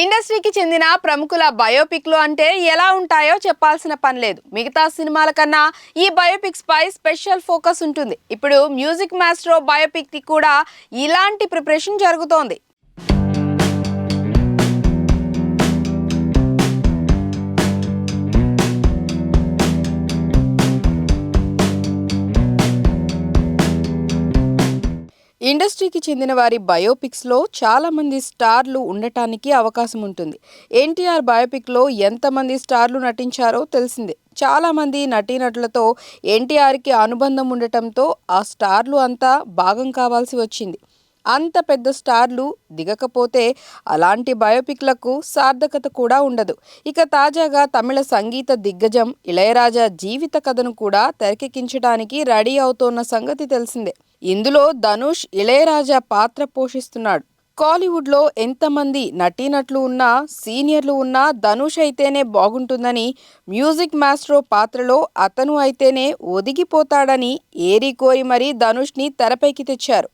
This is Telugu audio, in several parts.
ఇండస్ట్రీకి చెందిన ప్రముఖుల బయోపిక్లు అంటే ఎలా ఉంటాయో చెప్పాల్సిన పని లేదు. మిగతా సినిమాల కన్నా ఈ బయోపిక్స్ పై స్పెషల్ ఫోకస్ ఉంటుంది. ఇప్పుడు మ్యూజిక్ మాస్ట్రో బయోపిక్కి కూడా ఇలాంటి ప్రిపరేషన్ జరుగుతోంది. ఇండస్ట్రీకి చెందిన వారి బయోపిక్స్లో చాలామంది స్టార్లు ఉండటానికి అవకాశం ఉంటుంది. ఎన్టీఆర్ బయోపిక్లో ఎంతమంది స్టార్లు నటించారో తెలిసిందే. చాలామంది నటీనటులతో ఎన్టీఆర్కి అనుబంధం ఉండటంతో ఆ స్టార్లు అంతా భాగం కావాల్సి వచ్చింది. అంత పెద్ద స్టార్లు దిగకపోతే అలాంటి బయోపిక్లకు సార్థకత కూడా ఉండదు. ఇక తాజాగా తమిళ సంగీత దిగ్గజం ఇళయరాజా జీవిత కథను కూడా తెరకెక్కించడానికి రెడీ అవుతోన్న సంగతి తెలిసిందే. ఇందులో ధనుష్ ఇళయరాజా పాత్ర పోషిస్తున్నాడు. కాలీవుడ్లో ఎంతమంది నటీనట్లు ఉన్నా సీనియర్లు ఉన్నా ధనుష్ అయితేనే బాగుంటుందని మ్యూజిక్ మాస్ట్రో పాత్రలో అతను అయితేనే ఒదిగిపోతాడని ఏరి కోరి మరీ ధనుష్ని తెరపైకి తెచ్చారు.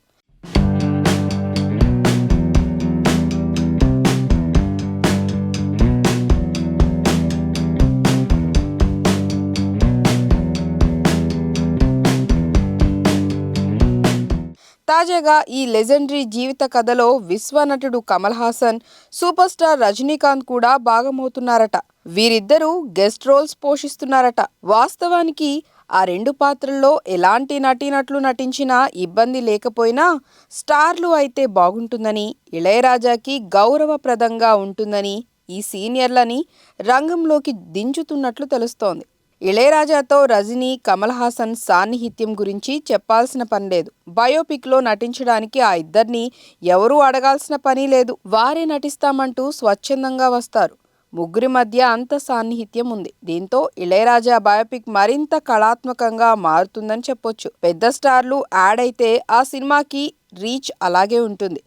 తాజాగా ఈ లెజెండరీ జీవిత కథలో విశ్వనటుడు కమల్ హాసన్ సూపర్ స్టార్ రజనీకాంత్ కూడా భాగమవుతున్నారట. వీరిద్దరూ గెస్ట్ రోల్స్ పోషిస్తున్నారట. వాస్తవానికి ఆ రెండు పాత్రల్లో ఎలాంటి నటీనటులు నటించినా ఇబ్బంది లేకపోయినా స్టార్లు అయితే బాగుంటుందని ఇళయరాజాకి గౌరవప్రదంగా ఉంటుందని ఈ సీనియర్లని రంగంలోకి దించుతున్నట్లు తెలుస్తోంది. ఇళయరాజాతో రజనీ కమల్ హాసన్ సాన్నిహిత్యం గురించి చెప్పాల్సిన పని లేదు. బయోపిక్లో నటించడానికి ఆ ఇద్దరిని ఎవరూ అడగాల్సిన పని లేదు. వారే నటిస్తామంటూ స్వచ్ఛందంగా వస్తారు. ముగ్గురి మధ్య అంత సాన్నిహిత్యం ఉంది. దీంతో ఇళయరాజా బయోపిక్ మరింత కళాత్మకంగా మారుతుందని చెప్పొచ్చు. పెద్ద స్టార్లు యాడ్ అయితే ఆ సినిమాకి రీచ్ అలాగే ఉంటుంది.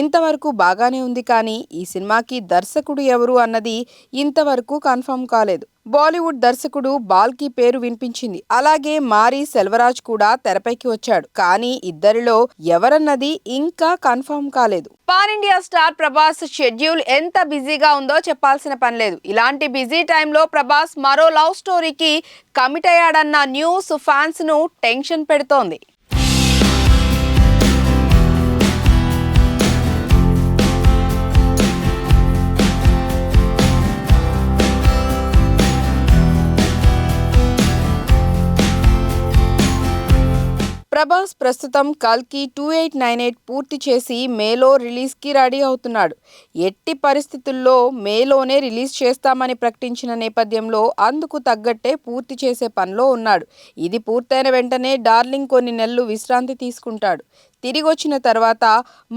ఇంతవరకు బాగానే ఉంది కానీ ఈ సినిమాకి దర్శకుడు ఎవరు అన్నది ఇంతవరకు కన్ఫర్మ్ కాలేదు. బాలీవుడ్ దర్శకుడు బాల్కి పేరు వినిపించింది. అలాగే మారి సెల్వరాజ్ కూడా తెరపైకి వచ్చాడు. కానీ ఇద్దరిలో ఎవరన్నది ఇంకా కన్ఫర్మ్ కాలేదు. Pan India star Prabhas schedule ఎంత బిజీగా ఉందో చెప్పాల్సిన పని లేదు. ఇలాంటి బిజీ టైంలో ప్రభాస్ మరో లవ్ స్టోరీకి కమిట్ అయ్యాడన్న న్యూస్ ఫ్యాన్స్ను టెన్షన్ పెడుతోంది. ప్రభాస్ ప్రస్తుతం కల్కి టూ ఎయిట్ నైన్ ఎయిట్ పూర్తి చేసి మేలో రిలీజ్కి రెడీ అవుతున్నాడు. ఎట్టి పరిస్థితుల్లో మేలోనే రిలీజ్ చేస్తామని ప్రకటించిన నేపథ్యంలో అందుకు తగ్గట్టే పూర్తి చేసే పనిలో ఉన్నాడు. ఇది పూర్తయిన వెంటనే డార్లింగ్ కొన్ని నెలలు విశ్రాంతి తీసుకుంటాడు. తిరిగి వచ్చిన తర్వాత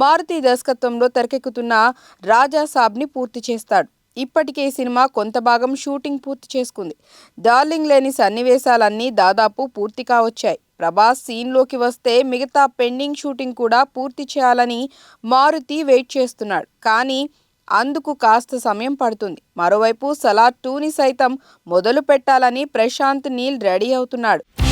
మారుతి దర్శకత్వంలో తెరకెక్కుతున్న రాజా సాబ్ని పూర్తి చేస్తాడు. ఇప్పటికే ఈ సినిమా కొంత భాగం షూటింగ్ పూర్తి చేసుకుంది. డార్లింగ్ లేని సన్నివేశాలన్నీ దాదాపు పూర్తి కావచ్చాయి. ప్రభాస్ సీన్లోకి వస్తే మిగతా పెండింగ్ షూటింగ్ కూడా పూర్తి చేయాలని మారుతి వెయిట్ చేస్తున్నాడు. కానీ అందుకు కాస్త సమయం పడుతుంది. మరోవైపు సలార్ టూని సైతం మొదలు పెట్టాలని ప్రశాంత్ నీల్ రెడీ అవుతున్నాడు.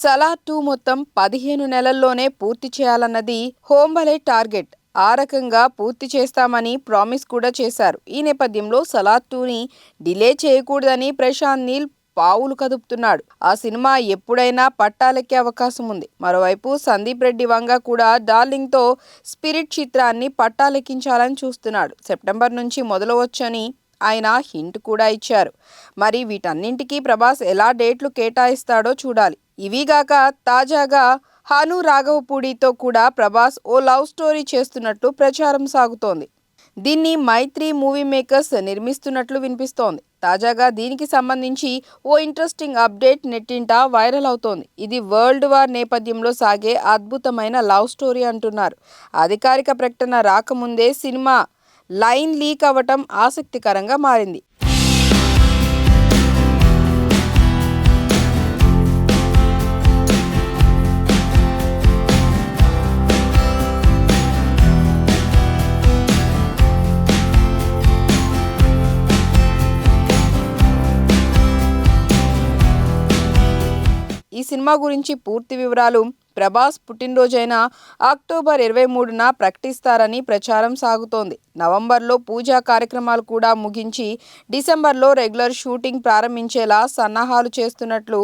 సలార్ టూ మొత్తం పదిహేను నెలల్లోనే పూర్తి చేయాలన్నది హోంబలే టార్గెట్. ఆ రకంగా పూర్తి చేస్తామని ప్రామిస్ కూడా చేశారు. ఈ నేపథ్యంలో సలార్ టూని డిలే చేయకూడదని ప్రశాంత్ నీల్ పావులు కదుపుతున్నాడు. ఆ సినిమా ఎప్పుడైనా పట్టాలెక్కే అవకాశం ఉంది. మరోవైపు సందీప్ రెడ్డి వంగ కూడా డార్లింగ్తో స్పిరిట్ చిత్రాన్ని పట్టాలెక్కించాలని చూస్తున్నాడు. సెప్టెంబర్ నుంచి మొదలవచ్చని ఆయన హింట్ కూడా ఇచ్చారు. మరి వీటన్నింటికీ ప్రభాస్ ఎలా డేట్లు కేటాయిస్తాడో చూడాలి. ఇవిగాక తాజాగా హను రాఘవపూడితో కూడా ప్రభాస్ ఓ లవ్ స్టోరీ చేస్తున్నట్లు ప్రచారం సాగుతోంది. దీన్ని మైత్రి మూవీ మేకర్స్ నిర్మిస్తున్నట్లు వినిపిస్తోంది. తాజాగా దీనికి సంబంధించి ఓ ఇంట్రెస్టింగ్ అప్డేట్ నెట్టింట వైరల్ అవుతోంది. ఇది వరల్డ్ వార్ నేపథ్యంలో సాగే అద్భుతమైన లవ్ స్టోరీ అంటున్నారు. అధికారిక ప్రకటన రాకముందే సినిమా లైన్ లీక్ అవ్వటం ఆసక్తికరంగా మారింది. సినిమా గురించి పూర్తి వివరాలు ప్రభాస్ పుట్టినరోజైన అక్టోబర్ ఇరవై మూడున ప్రకటిస్తారని ప్రచారం సాగుతోంది. నవంబర్లో పూజా కార్యక్రమాలు కూడా ముగించి డిసెంబర్లో రెగ్యులర్ షూటింగ్ ప్రారంభించేలా సన్నాహాలు చేస్తున్నట్లు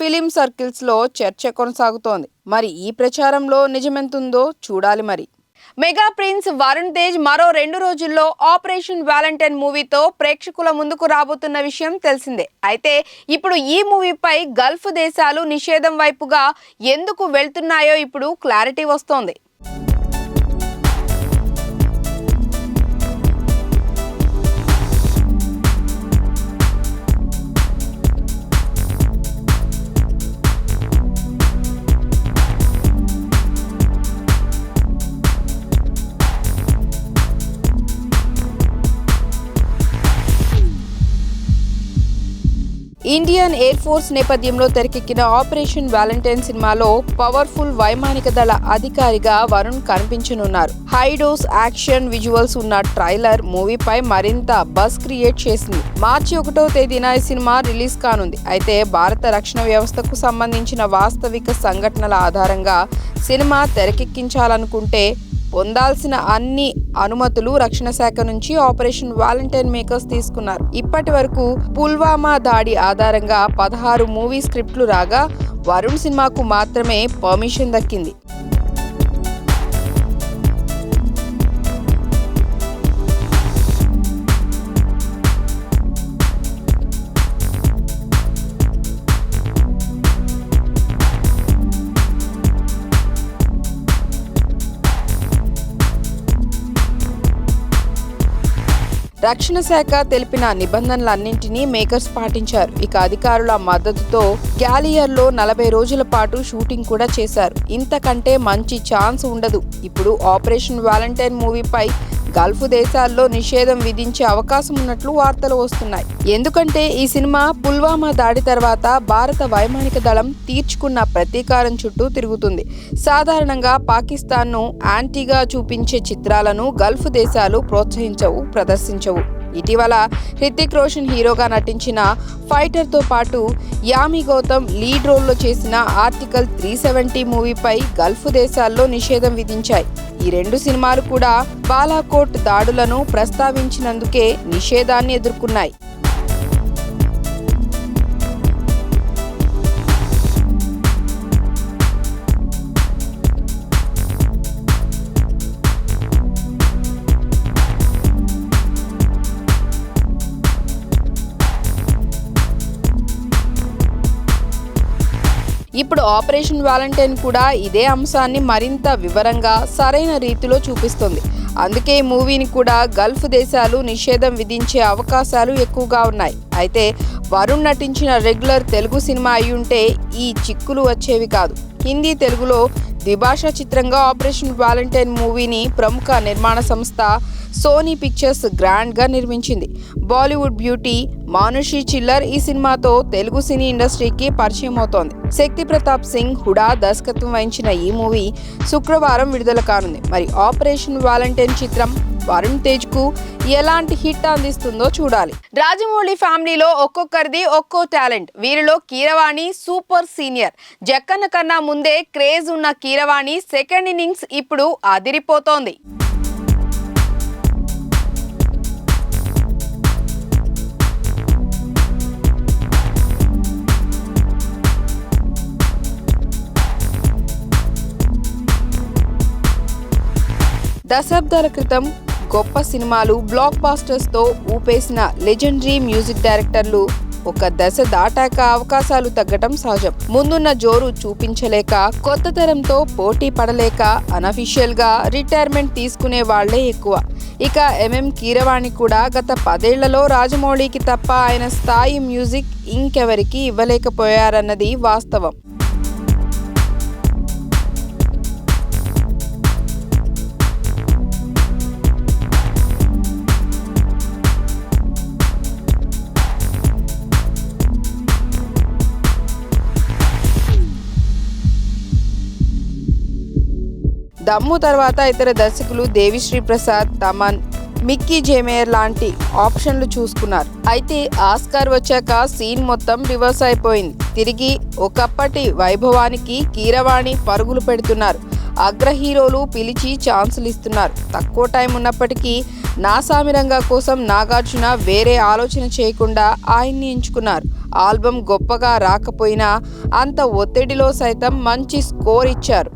ఫిలిం సర్కిల్స్లో చర్చ కొనసాగుతోంది. మరి ఈ ప్రచారంలో నిజమెంతుందో చూడాలి మరి. మెగా ప్రిన్స్ వరుణ్ తేజ్ మరో రెండు రోజుల్లో ఆపరేషన్ వ్యాలంటైన్ మూవీతో ప్రేక్షకుల ముందుకు రాబోతున్న విషయం తెలిసిందే. అయితే ఇప్పుడు ఈ మూవీపై గల్ఫ్ దేశాలు నిషేధం వైపుగా ఎందుకు వెళ్తున్నాయో ఇప్పుడు క్లారిటీ వస్తోంది. ఇండియన్ ఎయిర్ ఫోర్స్ నేపథ్యంలో తెరకెక్కిన ఆపరేషన్ వ్యాలంటైన్ సినిమాలో పవర్ఫుల్ వైమానిక దళ అధికారిగా వరుణ్ కనిపించనున్నారు. హైడోస్ యాక్షన్ విజువల్స్ ఉన్న ట్రైలర్ మూవీపై మరింత బస్ క్రియేట్ చేసింది. మార్చి ఒకటో తేదీన ఈ సినిమా రిలీజ్ కానుంది. అయితే భారత రక్షణ వ్యవస్థకు సంబంధించిన వాస్తవిక సంఘటనల ఆధారంగా సినిమా తెరకెక్కించాలనుకుంటే పొందాల్సిన అన్ని అనుమతులు రక్షణ శాఖ నుంచి ఆపరేషన్ వాలంటైన్ మేకర్స్ తీసుకున్నారు. ఇప్పటి వరకు పుల్వామా దాడి ఆధారంగా పదహారు మూవీ స్క్రిప్ట్లు రాగా వరుణ్ సినిమాకు మాత్రమే పర్మిషన్ దక్కింది. రక్షణ శాఖ తెలిపిన నిబంధనలన్నింటినీ మేకర్స్ పాటించారు. ఇక అధికారుల మద్దతుతో గ్యాలియర్లో నలభై రోజుల పాటు షూటింగ్ కూడా చేశారు. ఇంతకంటే మంచి ఛాన్స్ ఉండదు. ఇప్పుడు ఆపరేషన్ వాలంటైన్ మూవీపై గల్ఫ్ దేశాల్లో నిషేధం విధించే అవకాశం ఉన్నట్లు వార్తలు వస్తున్నాయి. ఎందుకంటే ఈ సినిమా పుల్వామా దాడి తర్వాత భారత వైమానిక దళం తీర్చుకున్న ప్రతీకారం చుట్టూ తిరుగుతుంది. సాధారణంగా పాకిస్తాన్ను యాంటీగా చూపించే చిత్రాలను గల్ఫ్ దేశాలు ప్రోత్సహించవు ప్రదర్శించవు. ఇటీవల హృతిక్ రోషన్ హీరోగా నటించిన ఫైటర్తో పాటు యామి గౌతమ్ లీడ్ రోల్లో చేసిన ఆర్టికల్ త్రీ సెవెంటీ మూవీపై గల్ఫ్ దేశాల్లో నిషేధం విధించాయి. ఈ రెండు సినిమాలు కూడా బాలాకోట్ దాడులను ప్రస్తావించినందుకే నిషేధాన్ని ఎదుర్కొన్నాయి. ఇప్పుడు ఆపరేషన్ వ్యాలంటైన్ కూడా ఇదే అంశాన్ని మరింత వివరంగా సరైన రీతిలో చూపిస్తుంది. అందుకే ఈ మూవీని కూడా గల్ఫ్ దేశాలు నిషేధం విధించే అవకాశాలు ఎక్కువగా ఉన్నాయి. అయితే వరుణ్ నటించిన రెగ్యులర్ తెలుగు సినిమా అయి ఉంటే ఈ చిక్కులు వచ్చేవి కాదు. హిందీ తెలుగులో ద్విభాషా చిత్రంగా ఆపరేషన్ వాలంటైన్ మూవీని ప్రముఖ నిర్మాణ సంస్థ సోనీ పిక్చర్స్ గ్రాండ్గా నిర్మించింది. బాలీవుడ్ బ్యూటీ మానుషి చిల్లర్ ఈ సినిమాతో తెలుగు సినీ ఇండస్ట్రీకి పరిచయం అవుతోంది. శక్తి ప్రతాప్ సింగ్ హుడా దర్శకత్వం వహించిన ఈ మూవీ శుక్రవారం విడుదల కానుంది. మరి ఆపరేషన్ వాలంటైన్ చిత్రం వరుణ్ తేజ్కు ఎలాంటి హిట్ అందిస్తుందో చూడాలి. రాజమౌళి ఫ్యామిలీలో ఒక్కొక్కరిది ఒక్కో టాలెంట్. వీరిలో కీరవాణి సూపర్ సీనియర్. జక్కన్న కన్నా ముందే క్రేజ్ ఉన్న కీరవాణి సెకండ్ ఇన్నింగ్స్ ఇప్పుడు అదిరిపోతోంది. దశాబ్దాల క్రితం గొప్ప సినిమాలు బ్లాక్ బాస్టర్స్తో ఊపేసిన లెజెండరీ మ్యూజిక్ డైరెక్టర్లు ఒక దశ దాటాక అవకాశాలు తగ్గటం సహజం. ముందున్న జోరు చూపించలేక కొత్త తరంతో పోటీ పడలేక అనఫీషియల్గా రిటైర్మెంట్ తీసుకునే వాళ్ళే ఎక్కువ. ఇక ఎంఎం కీరవాణి కూడా గత పదేళ్ళలో రాజమౌళికి తప్ప ఆయన స్థాయి మ్యూజిక్ ఇంకెవరికి ఇవ్వలేకపోయారన్నది వాస్తవం. దమ్ము తర్వాత ఇతర దర్శకులు దేవిశ్రీ ప్రసాద్ తమన్ మిక్కీ జేమేయర్ లాంటి ఆప్షన్లు చూసుకున్నారు. అయితే ఆస్కార్ వచ్చాక సీన్ మొత్తం రివర్స్ అయిపోయింది. తిరిగి ఒకప్పటి వైభవానికి కీరవాణి పరుగులు పెడుతున్నారు. అగ్ర హీరోలు పిలిచి ఛాన్సులు ఇస్తున్నారు. తక్కువ టైం ఉన్నప్పటికీ నాసామిరంగా కోసం నాగార్జున వేరే ఆలోచన చేయకుండా ఆయన్ని ఎంచుకున్నారు. ఆల్బమ్ గొప్పగా రాకపోయినా అంత ఒత్తిడిలో సైతం మంచి స్కోర్ ఇచ్చారు.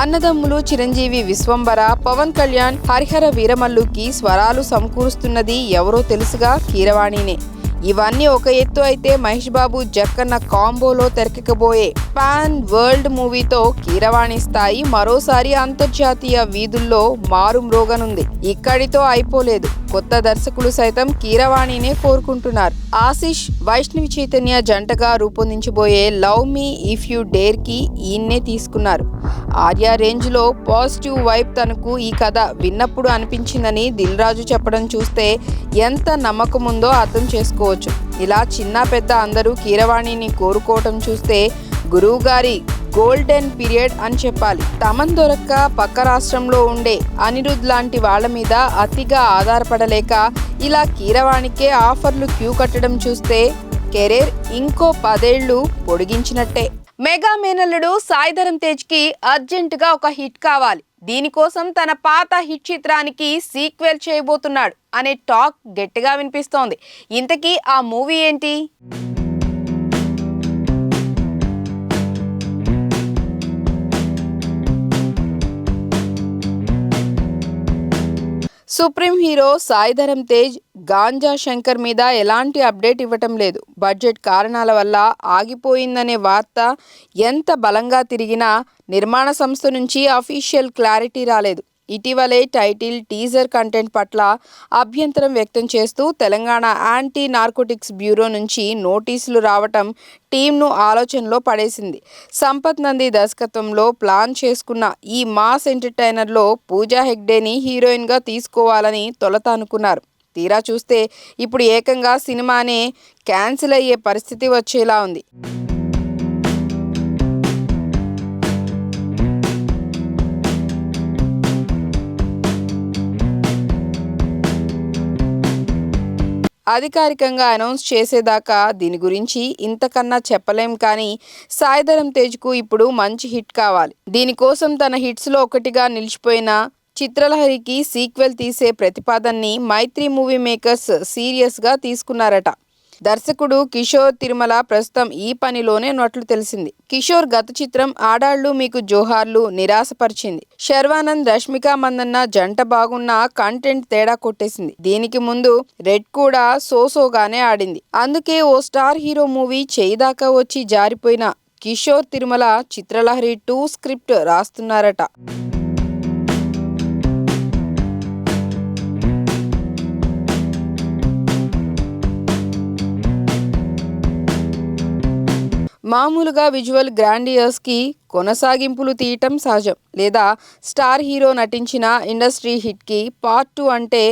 అన్నదమ్ములు చిరంజీవి విశ్వంబర పవన్ కళ్యాణ్ హరిహర వీరమల్లుకి స్వరాలు సమకూరుస్తున్నది ఎవరో తెలుసుగా కీరవాణినే. ఇవన్నీ ఒక ఎత్తు అయితే మహేష్ బాబు జక్కన్న కాంబోలో తెరకెక్కబోయే పాన్ వరల్డ్ మూవీతో కీరవాణి స్థాయి మరోసారి అంతర్జాతీయ వీధుల్లో మారుమ్రోగనుంది ఇక్కడితో అయిపోలేదు. కొత్త దర్శకులు సైతం కీరవాణినే కోరుకుంటున్నారు. ఆశిష్ వైష్ణవి చైతన్య జంటగా రూపొందించబోయే లవ్ మీ ఇఫ్ యూ డేర్కి ఈయన్నే తీసుకున్నారు. ఆర్యా రేంజ్లో పాజిటివ్ వైబ్ తనకు ఈ కథ విన్నప్పుడు అనిపించిందని దిల్ రాజు చెప్పడం చూస్తే ఎంత నమ్మకం ఉందో అర్థం చేసుకోవచ్చు. ఇలా చిన్న పెద్ద అందరూ కీరవాణిని కోరుకోవటం చూస్తే గురువు గారి గోల్డెన్ పీరియడ్ అని చెప్పాలి. తమన్ దొరక్క పక్క రాష్ట్రంలో ఉండే అనిరుద్ లాంటి వాళ్ళ మీద అతిగా ఆధారపడలేక ఇలా కీరవాణికే ఆఫర్లు క్యూ కట్టడం చూస్తే కెరీర్ ఇంకో పదేళ్ళు పొడిగించినట్టే. మెగా మేనల్లుడు సాయిధరం తేజ్కి అర్జెంటుగా ఒక హిట్ కావాలి. దీనికోసం తన పాత హిట్ చిత్రానికి సీక్వెల్ చేయబోతున్నాడు అనే టాక్ గట్టిగా వినిపిస్తోంది. ఇంతకీ ఆ మూవీ ఏంటి? సుప్రీం హీరో సాయిధరం తేజ్ గాంజా శంకర్ మీద ఎలాంటి అప్డేట్ ఇవ్వటం లేదు. బడ్జెట్ కారణాల వల్ల ఆగిపోయిందనే వార్త ఎంత బలంగా తిరిగినా నిర్మాణ సంస్థ నుంచి అఫీషియల్ క్లారిటీ రాలేదు. ఇటీవలే టైటిల్ టీజర్ కంటెంట్ పట్ల అభ్యంతరం వ్యక్తం చేస్తూ తెలంగాణ యాంటీ నార్కోటిక్స్ బ్యూరో నుంచి నోటీసులు రావటం టీంను ఆలోచనలో పడేసింది. సంపత్ నంది దర్శకత్వంలో ప్లాన్ చేసుకున్న ఈ మాస్ ఎంటర్టైనర్లో పూజా హెగ్డేని హీరోయిన్గా తీసుకోవాలని తొలత అనుకున్నారు. తీరా చూస్తే ఇప్పుడు ఏకంగా సినిమానే క్యాన్సిల్ అయ్యే పరిస్థితి వచ్చేలా ఉంది. అధికారికంగా అనౌన్స్ చేసేదాకా దీని గురించి ఇంతకన్నా చెప్పలేం కానీ సాయిధరం తేజ్కు ఇప్పుడు మంచి హిట్ కావాలి. దీనికోసం తన హిట్స్లో ఒకటిగా నిలిచిపోయిన చిత్రలహరికి సీక్వెల్ తీసే ప్రతిపాదనని మైత్రి మూవీ మేకర్స్ సీరియస్గా తీసుకున్నారట. దర్శకుడు కిషోర్ తిరుమల ప్రస్తుతం ఈ పనిలోనే ఉన్నట్లు తెలిసింది. కిషోర్ గత చిత్రం ఆడాళ్ళు మీకు జోహార్లు నిరాశపరిచింది. శర్వానంద్ రష్మిక మందన్న జంట బాగున్న కంటెంట్ తేడా కొట్టేసింది. దీనికి ముందు రెడ్ కూడా సోసోగానే ఆడింది. అందుకే ఓ స్టార్ హీరో మూవీ చేయిదాకా వచ్చి జారిపోయిన కిషోర్ తిరుమల చిత్రలహరి టూ స్క్రిప్ట్ రాస్తున్నారట. మామూలుగా విజువల్ గ్రాండియర్స్కి కొనసాగింపులు తీయటం సహజం. లేదా స్టార్ హీరో నటించిన ఇండస్ట్రీ హిట్కి పార్ట్ టూ అంటే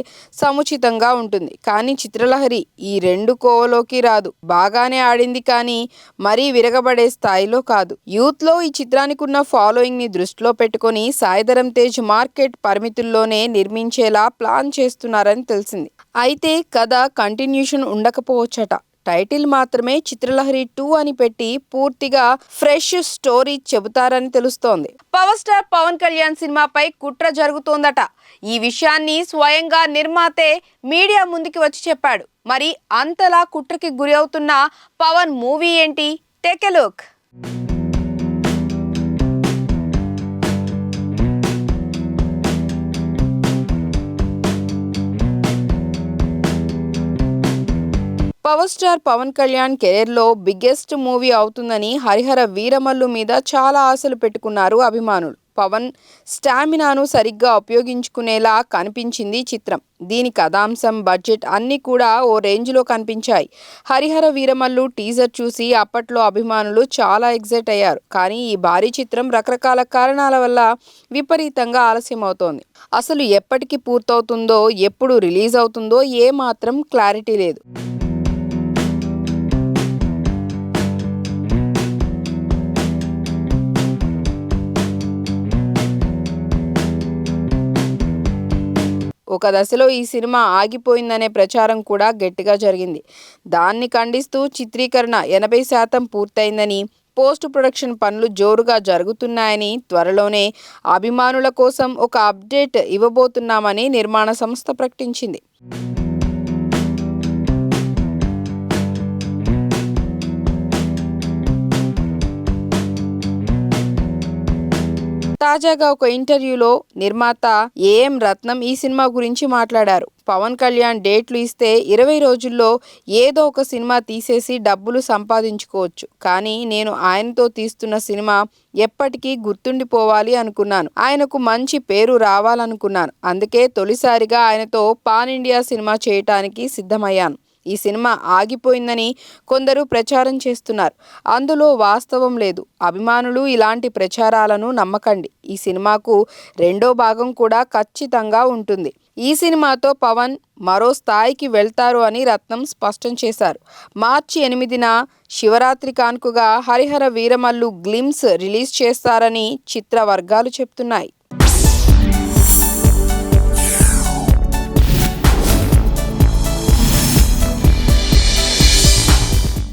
సముచితంగా ఉంటుంది. కానీ చిత్రలహరి ఈ రెండు కోవలోకి రాదు. బాగానే ఆడింది కానీ మరీ విరగబడే స్థాయిలో కాదు. యూత్లో ఈ చిత్రానికి ఉన్న ఫాలోయింగ్ని దృష్టిలో పెట్టుకొని సాయిధరం తేజ్ మార్కెట్ పరిమితుల్లోనే నిర్మించేలా ప్లాన్ చేస్తున్నారని తెలిసింది. అయితే కథ కంటిన్యూషన్ ఉండకపోవచ్చట. టైటిల్ మాత్రమే చిత్రలహరి టూ అని పెట్టి పూర్తిగా ఫ్రెష్ స్టోరీ చెబుతారని తెలుస్తోంది. పవర్ స్టార్ పవన్ కళ్యాణ్ సినిమాపై కుట్ర జరుగుతోందట. ఈ విషయాన్ని స్వయంగా నిర్మాతే మీడియా ముందుకి వచ్చి చెప్పాడు. మరి అంతలా కుట్రకి గురి అవుతున్న పవన్ మూవీ ఏంటి? Take a look. Power star Pawan Kalyan కెరీర్లో బిగ్గెస్ట్ మూవీ అవుతుందని హరిహర వీరమల్లు మీద చాలా ఆశలు పెట్టుకున్నారు అభిమానులు. పవన్ స్టామినాను సరిగ్గా ఉపయోగించుకునేలా కనిపించింది చిత్రం. దీని కథాంశం బడ్జెట్ అన్నీ కూడా ఓ రేంజ్లో కనిపించాయి. హరిహర వీరమల్లు టీజర్ చూసి అప్పట్లో అభిమానులు చాలా ఎగ్జైట్ అయ్యారు. కానీ ఈ భారీ చిత్రం రకరకాల కారణాల వల్ల విపరీతంగా ఆలస్యం అవుతోంది అసలు ఎప్పటికి పూర్తవుతుందో ఎప్పుడు రిలీజ్ అవుతుందో ఏ మాత్రం క్లారిటీ లేదు. ఒక దశలో ఈ సినిమా ఆగిపోయిందనే ప్రచారం కూడా గట్టిగా జరిగింది. దాన్ని ఖండిస్తూ చిత్రీకరణ ఎనభై శాతం పూర్తయిందని పోస్ట్ ప్రొడక్షన్ పనులు జోరుగా జరుగుతున్నాయని త్వరలోనే అభిమానుల కోసం ఒక అప్డేట్ ఇవ్వబోతున్నామని నిర్మాణ సంస్థ ప్రకటించింది. తాజాగా ఒక ఇంటర్వ్యూలో నిర్మాత ఏఎం రత్నం ఈ సినిమా గురించి మాట్లాడారు. పవన్ కళ్యాణ్ డేట్లు ఇస్తే ఇరవై రోజుల్లో ఏదో ఒక సినిమా తీసేసి డబ్బులు సంపాదించుకోవచ్చు. కానీ నేను ఆయనతో తీస్తున్న సినిమా ఎప్పటికీ గుర్తుండిపోవాలి అనుకున్నాను. ఆయనకు మంచి పేరు రావాలనుకున్నాను. అందుకే తొలిసారిగా ఆయనతో పాన్ ఇండియా సినిమా చేయటానికి సిద్ధమయ్యాను. ఈ సినిమా ఆగిపోయిందని కొందరు ప్రచారం చేస్తున్నారు. అందులో వాస్తవం లేదు. అభిమానులు ఇలాంటి ప్రచారాలను నమ్మకండి. ఈ సినిమాకు రెండో భాగం కూడా ఖచ్చితంగా ఉంటుంది. ఈ సినిమాతో పవన్ మరో స్థాయికి వెళ్తారు అని రత్నం స్పష్టం చేశారు. మార్చి ఎనిమిదిన శివరాత్రి కానుకగా హరిహర వీరమల్లు గ్లిమ్స్ రిలీజ్ చేస్తారని చిత్ర వర్గాలు చెప్తున్నాయి.